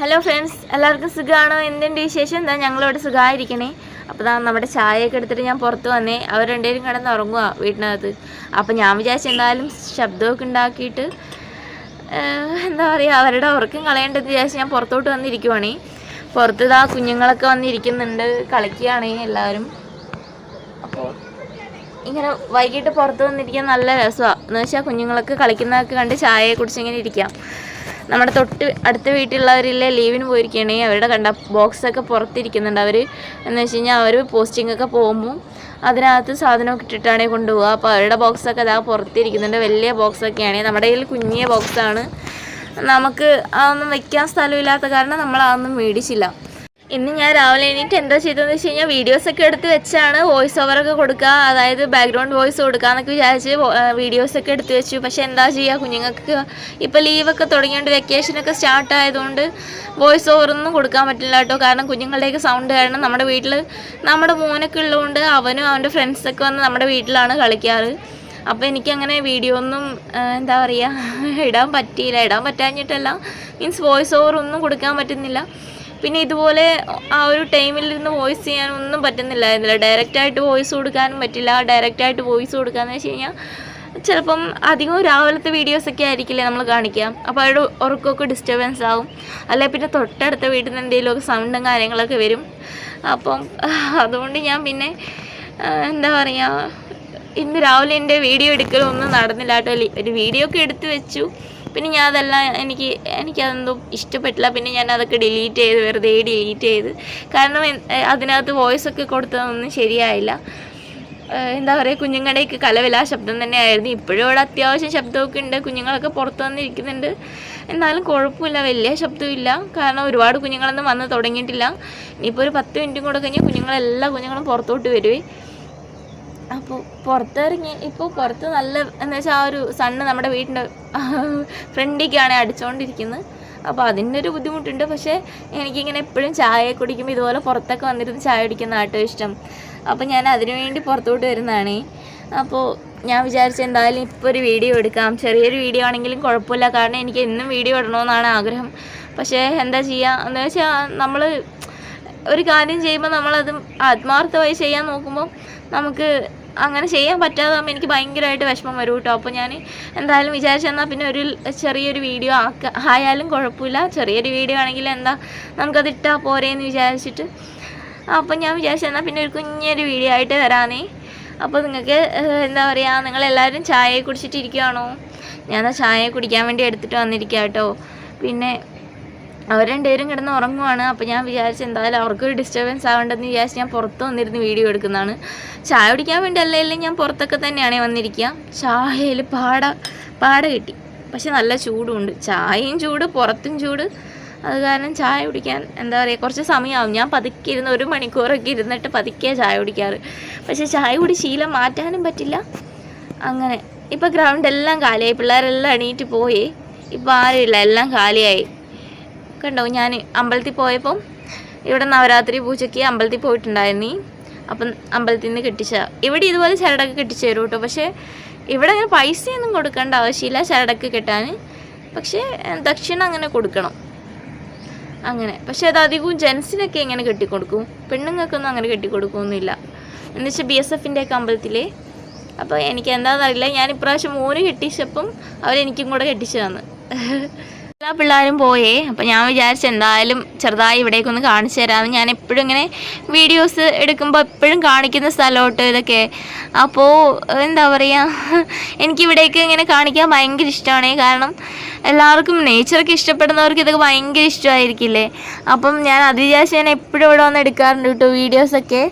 Hello friends എല്ലാവർക്കും സുഖമാണോ? എന്തുണ്ട് വിശേഷം? എന്താ ഞങ്ങളോട് സുഖമായിരിക്കണേ. അപ്പോൾ താ നമ്മുടെ ചായയൊക്കെ എടുത്തിട്ട് ഞാൻ പുറത്ത് വന്നേ. അവർ രണ്ടുപേരും കിടന്ന് ഉറങ്ങുക വീട്ടിനകത്ത്. അപ്പോൾ ഞാൻ വിചാരിച്ചു എന്തായാലും ശബ്ദമൊക്കെ ഉണ്ടാക്കിയിട്ട് എന്താ പറയുക അവരുടെ ഉറക്കം കളയേണ്ടത് വിചാരിച്ച് ഞാൻ പുറത്തോട്ട് വന്നിരിക്കുവാണേ. പുറത്ത് ഇതാ കുഞ്ഞുങ്ങളൊക്കെ വന്നിരിക്കുന്നുണ്ട് കളിക്കുകയാണേ എല്ലാവരും. അപ്പോൾ ഇങ്ങനെ വൈകിട്ട് പുറത്ത് വന്നിരിക്കാൻ നല്ല രസമാണ് എന്ന് വെച്ചാൽ കുഞ്ഞുങ്ങളൊക്കെ കളിക്കുന്നതൊക്കെ കണ്ട് ചായയെ കുടിച്ചിങ്ങനെ ഇരിക്കാം. നമ്മുടെ തൊട്ട് അടുത്ത വീട്ടിലുള്ളവരില്ലേ ലീവിന് പോയിരിക്കുകയാണെങ്കിൽ അവരുടെ കണ്ട ബോക്സൊക്കെ പുറത്തിരിക്കുന്നുണ്ട്. അവർ എന്ന് വെച്ച് കഴിഞ്ഞാൽ അവർ പോസ്റ്റിംഗ് ഒക്കെ പോകുമ്പോൾ അതിനകത്ത് സാധനമൊക്കെ ഇട്ടിട്ടാണ് കൊണ്ടുപോകുക അപ്പോൾ അവരുടെ ബോക്സൊക്കെ അതാ പുറത്തിരിക്കുന്നുണ്ട്. വലിയ ബോക്സൊക്കെയാണ്. നമ്മുടെ കയ്യിൽ കുഞ്ഞിയ ബോക്സാണ്. നമുക്ക് അതൊന്നും വയ്ക്കാൻ സ്ഥലമില്ലാത്ത കാരണം നമ്മൾ അതൊന്നും മേടിച്ചില്ല. ഇന്ന് ഞാൻ രാവിലെ എണീറ്റ് എന്താ ചെയ്തതെന്ന് വെച്ച് കഴിഞ്ഞാൽ വീഡിയോസൊക്കെ എടുത്ത് വെച്ചാണ് വോയിസ് ഓവറൊക്കെ കൊടുക്കുക അതായത് ബാക്ക്ഗ്രൗണ്ട് വോയിസ് കൊടുക്കുക എന്നൊക്കെ വിചാരിച്ച് വീഡിയോസൊക്കെ എടുത്ത് വെച്ചു. പക്ഷേ എന്താ ചെയ്യുക കുഞ്ഞുങ്ങൾക്ക് ഇപ്പോൾ ലീവൊക്കെ തുടങ്ങിയോണ്ട് വെക്കേഷനൊക്കെ സ്റ്റാർട്ട് ആയതുകൊണ്ട് വോയിസ് ഓവറൊന്നും കൊടുക്കാൻ പറ്റില്ല കേട്ടോ. കാരണം കുഞ്ഞുങ്ങളുടെയൊക്കെ സൗണ്ട് കാരണം നമ്മുടെ വീട്ടിൽ നമ്മുടെ മോനൊക്കെ ഉള്ളതുകൊണ്ട് അവനും അവന്റെ ഫ്രണ്ട്സൊക്കെ വന്ന് നമ്മുടെ വീട്ടിലാണ് കളിക്കാറ്. അപ്പോൾ എനിക്കങ്ങനെ വീഡിയോ ഒന്നും എന്താ പറയുക ഇടാൻ പറ്റിയില്ല. ഇടാൻ പറ്റാഞ്ഞിട്ടല്ല. മീൻസ് വോയിസ് ഓവർ ഒന്നും കൊടുക്കാൻ പറ്റുന്നില്ല. പിന്നെ ഇതുപോലെ ആ ഒരു ടൈമിൽ ഇരുന്ന് വോയിസ് ചെയ്യാൻ ഒന്നും പറ്റുന്നില്ലായിരുന്നില്ല. ഡയറക്റ്റായിട്ട് വോയിസ് കൊടുക്കാനും പറ്റില്ല. ഡയറക്റ്റായിട്ട് വോയിസ് കൊടുക്കാന്ന് വെച്ച് കഴിഞ്ഞാൽ ചിലപ്പം അധികവും രാവിലത്തെ വീഡിയോസൊക്കെ ആയിരിക്കില്ലേ നമ്മൾ കാണിക്കുക അപ്പോൾ അവരുടെ ഉറക്കമൊക്കെ ഡിസ്റ്റർബൻസ് ആവും. അല്ലെ പിന്നെ തൊട്ടടുത്ത വീട്ടിൽ നിന്ന് എന്തെങ്കിലുമൊക്കെ സൗണ്ടും കാര്യങ്ങളൊക്കെ വരും. അപ്പം അതുകൊണ്ട് ഞാൻ പിന്നെ എന്താ പറയുക ഇന്ന് രാവിലെ എന്റെ വീഡിയോ എടുക്കലൊന്നും നടന്നില്ല കേട്ടോ ഒരു വീഡിയോ ഒക്കെ എടുത്തു വെച്ചു. പിന്നെ ഞാൻ അതെല്ലാം എനിക്ക് എനിക്കതെന്തോ ഇഷ്ടപ്പെട്ടില്ല. പിന്നെ ഞാൻ അതൊക്കെ ഡിലീറ്റ് ചെയ്ത് വെറുതെ ഡിലീറ്റ് ചെയ്ത്. കാരണം അതിനകത്ത് വോയിസ് ഒക്കെ കൊടുത്തതൊന്നും ശരിയായില്ല. എന്താ പറയുക കുഞ്ഞുങ്ങളുടെയൊക്കെ കലവിലാ ശബ്ദം തന്നെയായിരുന്നു. ഇപ്പോഴും ഇവിടെ അത്യാവശ്യം ശബ്ദമൊക്കെ ഉണ്ട്. കുഞ്ഞുങ്ങളൊക്കെ പുറത്ത് വന്നിരിക്കുന്നുണ്ട്. എന്നാലും കുഴപ്പമില്ല വലിയ ശബ്ദമില്ല. കാരണം ഒരുപാട് കുഞ്ഞുങ്ങളൊന്നും വന്ന് തുടങ്ങിയിട്ടില്ല. ഇനിയിപ്പോൾ ഒരു പത്ത് മിനിറ്റും കൂടെ കഴിഞ്ഞാൽ കുഞ്ഞുങ്ങളെല്ലാ കുഞ്ഞുങ്ങളും പുറത്തോട്ട് വരുവേ. അപ്പോൾ പുറത്തിറങ്ങി ഇപ്പോൾ പുറത്ത് നല്ല എന്ന് വെച്ചാൽ ആ ഒരു സണ്ണ് നമ്മുടെ വീടിന്റെ ഫ്രണ്ടിലേക്കാണ് അടിച്ചുകൊണ്ടിരിക്കുന്നത് അപ്പോൾ അതിന്റെ ഒരു ബുദ്ധിമുട്ടുണ്ട്. പക്ഷേ എനിക്കിങ്ങനെ എപ്പോഴും ചായ കുടിക്കുമ്പോൾ ഇതുപോലെ പുറത്തൊക്കെ വന്നിരുന്ന് ചായ കുടിക്കുന്ന ആട്ടോ ഇഷ്ടം. അപ്പോൾ ഞാൻ അതിനു വേണ്ടി പുറത്തോട്ട് വരുന്നതാണേ. അപ്പോൾ ഞാൻ വിചാരിച്ച എന്തായാലും ഇപ്പോൾ ഒരു വീഡിയോ എടുക്കാം. ചെറിയൊരു വീഡിയോ ആണെങ്കിലും കുഴപ്പമില്ല. കാരണം എനിക്ക് എന്നും വീഡിയോ ഇടണമെന്നാണ് ആഗ്രഹം. പക്ഷേ എന്താ ചെയ്യുക എന്ന് വെച്ചാൽ നമ്മൾ ഒരു കാര്യം ചെയ്യുമ്പോൾ നമ്മളത് ആത്മാർത്ഥമായി ചെയ്യാൻ നോക്കുമ്പോൾ നമുക്ക് അങ്ങനെ ചെയ്യാൻ പറ്റാതാകുമ്പോൾ എനിക്ക് ഭയങ്കരമായിട്ട് വിഷമം വരും കേട്ടോ. അപ്പോൾ ഞാൻ എന്തായാലും വിചാരിച്ചെന്നാൽ പിന്നെ ഒരു ചെറിയൊരു വീഡിയോ ആക്ക ആയാലും കുഴപ്പമില്ല. ചെറിയൊരു വീഡിയോ ആണെങ്കിൽ എന്താ നമുക്കത് ഇട്ടാൽ പോരേന്ന് വിചാരിച്ചിട്ട്. അപ്പം ഞാൻ വിചാരിച്ചെന്നാൽ പിന്നെ ഒരു കുഞ്ഞൊരു വീഡിയോ ആയിട്ട് വരാനേ അപ്പോൾ നിങ്ങൾക്ക് എന്താ പറയുക നിങ്ങളെല്ലാവരും ചായ കുടിച്ചിട്ടിരിക്കുകയാണോ ഞാൻ ആ ചായ കുടിക്കാൻ വേണ്ടി എടുത്തിട്ട് വന്നിരിക്കുക കേട്ടോ. പിന്നെ അവർ രണ്ടുപേരും കിടന്ന് ഉറങ്ങുവാണ്. അപ്പോൾ ഞാൻ വിചാരിച്ചു എന്തായാലും അവർക്കൊരു ഡിസ്റ്റർബൻസ് ആവേണ്ടെന്ന് വിചാരിച്ച് ഞാൻ പുറത്ത് വന്നിരുന്ന് വീഡിയോ എടുക്കുന്നതാണ്. ചായ കുടിക്കാൻ വേണ്ടി അല്ലെങ്കിലും ഞാൻ പുറത്തൊക്കെ തന്നെയാണ് വന്നിരിക്കുക ചായയിൽ പാട പാട കിട്ടി. പക്ഷെ നല്ല ചൂടുണ്ട്. ചായയും ചൂട് പുറത്തും ചൂട്. അത് കാരണം ചായ കുടിക്കാൻ എന്താ പറയുക കുറച്ച് സമയമാവും ഞാൻ പതുക്കെ ഇരുന്ന് ഒരു മണിക്കൂറൊക്കെ ഇരുന്നിട്ട് പതുക്കെ ചായ കുടിക്കാറ്. പക്ഷേ ചായ കൂടി ശീലം മാറ്റാനും പറ്റില്ല. അങ്ങനെ. ഇപ്പോൾ ഗ്രൗണ്ട് എല്ലാം കാലിയായി. പിള്ളേരെല്ലാം എണീറ്റ് പോയി. ഇപ്പോൾ ആരുമില്ല. എല്ലാം കാലിയായി. കണ്ടോ ഞാൻ അമ്പലത്തിൽ പോയപ്പം ഇവിടെ നവരാത്രി പൂജയ്ക്ക് അമ്പലത്തിൽ പോയിട്ടുണ്ടായിരുന്നു. അപ്പം അമ്പലത്തിൽ നിന്ന് കെട്ടിച്ച ഇവിടെ ഇതുപോലെ ചരടൊക്കെ കെട്ടിച്ചു തരും കേട്ടോ. പക്ഷേ ഇവിടെ അങ്ങനെ പൈസയൊന്നും കൊടുക്കേണ്ട ആവശ്യമില്ല ചരടൊക്കെ കെട്ടാൻ. പക്ഷേ ദക്ഷിണ അങ്ങനെ കൊടുക്കണം. അങ്ങനെ. പക്ഷേ അത് അധികവും ജെൻസിനൊക്കെ എങ്ങനെ കെട്ടിക്കൊടുക്കും? പെണ്ണുങ്ങൾക്കൊന്നും അങ്ങനെ കെട്ടിക്കൊടുക്കുമെന്നില്ല എന്ന് വെച്ചാൽ ബി എസ് എഫിന്റെ ഒക്കെ അപ്പോൾ എനിക്ക് എന്താണെന്നറിയില്ല ഞാൻ ഇപ്രാവശ്യം മൂന്ന് കെട്ടിച്ചപ്പം അവരെനിക്കും കൂടെ കെട്ടിച്ചു തന്നു എല്ലാ പിള്ളേരും പോയേ. അപ്പോൾ ഞാൻ വിചാരിച്ചു എന്തായാലും ചെറുതായി ഇവിടേക്കൊന്ന് കാണിച്ചു തരാമെന്ന് ഞാൻ എപ്പോഴും ഇങ്ങനെ വീഡിയോസ് എടുക്കുമ്പോൾ എപ്പോഴും കാണിക്കുന്ന സ്ഥലമോട്ട് ഇതൊക്കെ. അപ്പോൾ എന്താ പറയുക എനിക്ക് ഇവിടേക്ക് ഇങ്ങനെ കാണിക്കാൻ ഭയങ്കര ഇഷ്ടമാണ്. കാരണം എല്ലാവർക്കും നേച്ചറൊക്കെ ഇഷ്ടപ്പെടുന്നവർക്ക് ഇതൊക്കെ ഭയങ്കര ഇഷ്ടമായിരിക്കില്ലേ? അപ്പം ഞാൻ അത് വിചാരിച്ച് ഞാൻ എപ്പോഴും ഇവിടെ വന്ന് എടുക്കാറുണ്ട് കേട്ടോ വീഡിയോസൊക്കെ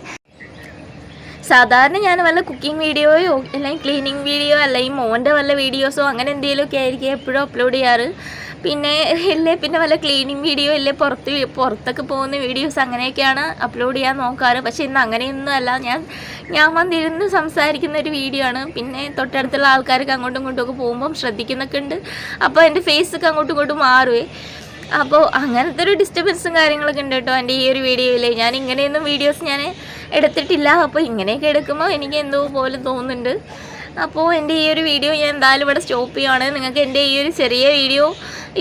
സാധാരണ ഞാൻ വല്ല കുക്കിംഗ് വീഡിയോയോ അല്ലെങ്കിൽ ക്ലീനിങ് വീഡിയോ അല്ലെങ്കിൽ മോന്റെ വല്ല വീഡിയോസോ അങ്ങനെ എന്തെങ്കിലുമൊക്കെ ആയിരിക്കും എപ്പോഴും അപ്ലോഡ് ചെയ്യാറ്. പിന്നെ ഇല്ലേ പിന്നെ വല്ല ക്ലീനിങ് വീഡിയോ ഇല്ലേ പുറത്ത് പുറത്തൊക്കെ പോകുന്ന വീഡിയോസ് അങ്ങനെയൊക്കെയാണ് അപ്ലോഡ് ചെയ്യാൻ നോക്കാറ്. പക്ഷേ ഇന്ന് അങ്ങനെയൊന്നും അല്ല. ഞാൻ ഞാൻ വന്നിരുന്ന് സംസാരിക്കുന്ന ഒരു വീഡിയോ ആണ്. പിന്നെ തൊട്ടടുത്തുള്ള ആൾക്കാരൊക്കെ അങ്ങോട്ടും ഇങ്ങോട്ടും ഒക്കെ പോകുമ്പം ശ്രദ്ധിക്കുന്നൊക്കെ ഉണ്ട്. അപ്പോൾ എന്റെ ഫേസൊക്കെ അങ്ങോട്ടും ഇങ്ങോട്ടും മാറുവേ. അപ്പോൾ അങ്ങനത്തെ ഒരു ഡിസ്റ്റർബൻസും കാര്യങ്ങളൊക്കെ ഉണ്ട് കേട്ടോ എന്റെ ഈ ഒരു വീഡിയോയിൽ ഞാൻ ഇങ്ങനെയൊന്നും വീഡിയോസ് ഞാൻ എടുത്തിട്ടില്ല. അപ്പോൾ ഇങ്ങനെയൊക്കെ എടുക്കുമ്പോൾ എനിക്ക് എന്തോ പോലെ തോന്നുന്നുണ്ട്. അപ്പോൾ എന്റെ ഈ ഒരു വീഡിയോ ഞാൻ എന്തായാലും ഇവിടെ സ്റ്റോപ്പ് ചെയ്യുകയാണ് നിങ്ങൾക്ക് എന്റെ ഈ ഒരു ചെറിയ വീഡിയോ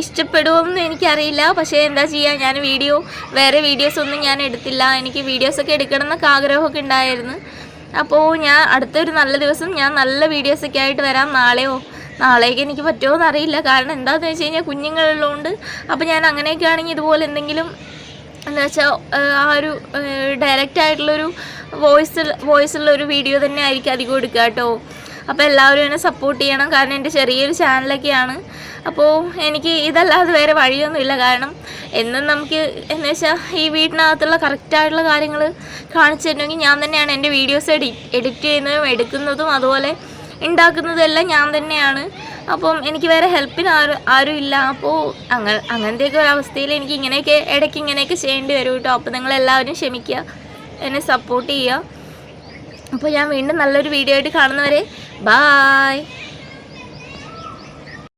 ഇഷ്ടപ്പെടുമോയെന്ന് എനിക്കറിയില്ല. പക്ഷേ എന്താ ചെയ്യുക ഞാൻ വീഡിയോ വേറെ വീഡിയോസ് ഒന്നും ഞാൻ എടുത്തില്ല. എനിക്ക് വീഡിയോസൊക്കെ എടുക്കണം എന്നൊക്കെ ആഗ്രഹമൊക്കെ ഉണ്ടായിരുന്നു. അപ്പോൾ ഞാൻ അടുത്തൊരു നല്ല ദിവസം ഞാൻ നല്ല വീഡിയോസൊക്കെ ആയിട്ട് വരാം. നാളെയോ നാളേക്ക് എനിക്ക് പറ്റുമോ എന്നറിയില്ല കാരണം എന്താണെന്ന് വെച്ച് കഴിഞ്ഞാൽ കുഞ്ഞുങ്ങളുള്ളതുകൊണ്ട് അപ്പോൾ ഞാൻ അങ്ങനെയൊക്കെ ആണെങ്കിൽ ഇതുപോലെ എന്തെങ്കിലും എന്താ വെച്ചാൽ ആ ഒരു ഡയറക്റ്റ് ആയിട്ടുള്ളൊരു വോയിസ് വോയിസുള്ള ഒരു വീഡിയോ തന്നെ ആയിരിക്കും അധികം എടുക്കുക കേട്ടോ അപ്പോൾ എല്ലാവരും എന്നെ സപ്പോർട്ട് ചെയ്യണം. കാരണം എന്റെ ചെറിയൊരു ചാനലൊക്കെയാണ് അപ്പോൾ എനിക്ക് ഇതല്ലാതെ വേറെ വഴിയൊന്നുമില്ല. കാരണം എന്നും നമുക്ക് എന്ന് വെച്ചാൽ ഈ വീട്ടിനകത്തുള്ള കറക്റ്റായിട്ടുള്ള കാര്യങ്ങൾ കാണിച്ചു തരണമെങ്കിൽ ഞാൻ തന്നെയാണ് എന്റെ വീഡിയോസ് എഡി എഡിറ്റ് ചെയ്യുന്നതും എടുക്കുന്നതും അതുപോലെ ഉണ്ടാക്കുന്നതും എല്ലാം ഞാൻ തന്നെയാണ്. അപ്പം എനിക്ക് വേറെ ഹെൽപ്പിന് ആരും ആരും ഇല്ല അപ്പോൾ അങ്ങ അങ്ങനത്തെയൊക്കെ ഒരു അവസ്ഥയിൽ എനിക്ക് ഇങ്ങനെയൊക്കെ ഇടയ്ക്ക് ഇങ്ങനെയൊക്കെ ചെയ്യേണ്ടി വരും കേട്ടോ. അപ്പോൾ നിങ്ങളെല്ലാവരും ക്ഷമിക്കുക. എന്നെ സപ്പോർട്ട് ചെയ്യുക. അപ്പോൾ ഞാൻ വീണ്ടും നല്ലൊരു വീഡിയോ ആയിട്ട് കാണുന്നവരെ ബായ്